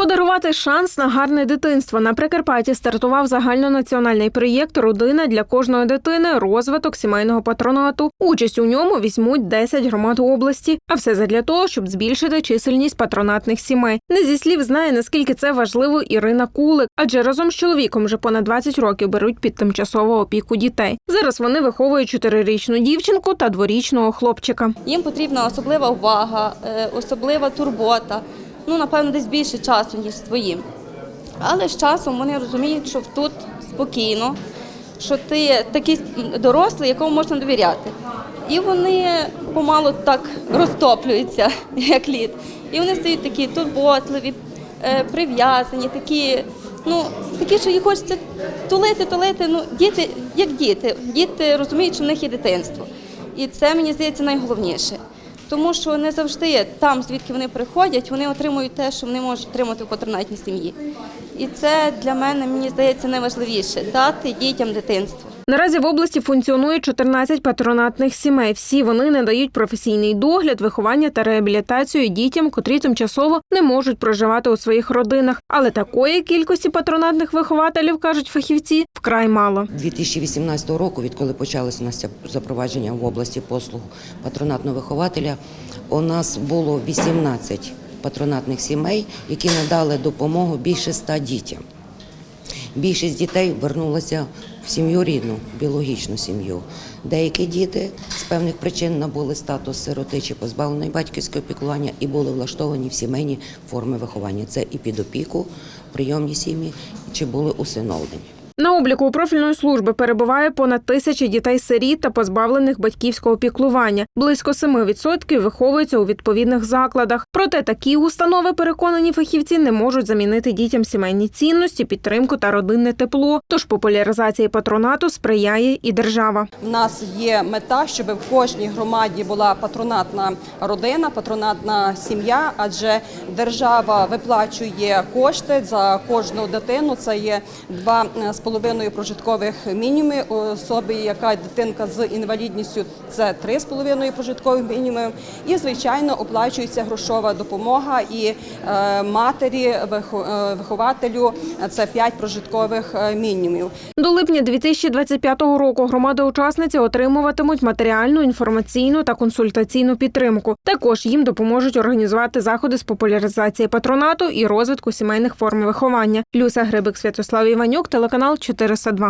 Подарувати шанс на гарне дитинство на Прикарпатті стартував загальнонаціональний проєкт Родина для кожної дитини. Розвиток сімейного патронату. Участь у ньому візьмуть 10 громад області. А все задля того, щоб збільшити чисельність патронатних сімей. Не зі слів знає наскільки це важливо Ірина Кулик, адже разом з чоловіком вже понад 20 років беруть під тимчасову опіку дітей. Зараз вони виховують чотирирічну дівчинку та дворічного хлопчика. Їм потрібна особлива увага, е, особлива турбота. Ну, напевно, десь більше часу, ніж своїм. Але з часом вони розуміють, що тут спокійно, що ти такий дорослий, якому можна довіряти. І вони помалу так розтоплюються, як лід. І вони стають такі турботливі, е, прив'язані, такі, ну, такі, що їх хочеться тулити, тулити. Ну, діти, як діти. Діти розуміють, що в них є дитинство. І це, мені здається, найголовніше. Тому що не завжди там, звідки вони приходять, вони отримують те, що вони можуть отримати в патронатній сім'ї. І це для мене, мені здається, найважливіше дати дітям дитинство. Наразі в області функціонує 14 патронатних сімей. Всі вони надають професійний догляд, виховання та реабілітацію дітям, котрі тимчасово не можуть проживати у своїх родинах. Але такої кількості патронатних вихователів кажуть фахівці вкрай мало. 2018 року, відколи почалося у нас запровадження в області послуг патронатного вихователя, у нас було 18 патронатних сімей, які надали допомогу більше 100 дітям. Більшість дітей вернулася в сім'ю рідну, біологічну сім'ю. Деякі діти з певних причин набули статус сироти чи позбавленої батьківського піклування і були влаштовані в сімейні форми виховання. Це і під опіку, прийомні сім'ї, чи були усиновлені. На обліку у профільної служби перебуває понад тисячі дітей-сиріт та позбавлених батьківського піклування. Близько 7% виховуються у відповідних закладах. Проте такі установи, переконані фахівці, не можуть замінити дітям сімейні цінності, підтримку та родинне тепло. Тож популяризації патронату сприяє і держава. У нас є мета, щоб в кожній громаді була патронатна родина, патронатна сім'я, адже держава виплачує кошти за кожну дитину. Це є два е, з половиною прожиткових мінімуми. У особи, яка дитинка з інвалідністю, це три з половиною прожиткових мінімуми. І звичайно оплачується грошова допомога і е, матері, е, вихователю це п'ять прожиткових е, мінімумів. До липня 2025 року громади-учасниці отримуватимуть матеріальну, інформаційну та консультаційну підтримку. Також їм допоможуть організувати заходи з популяризації патронату і розвитку сімейних форм виховання. Люся Грибик, Святослав Іванюк, телеканал 402.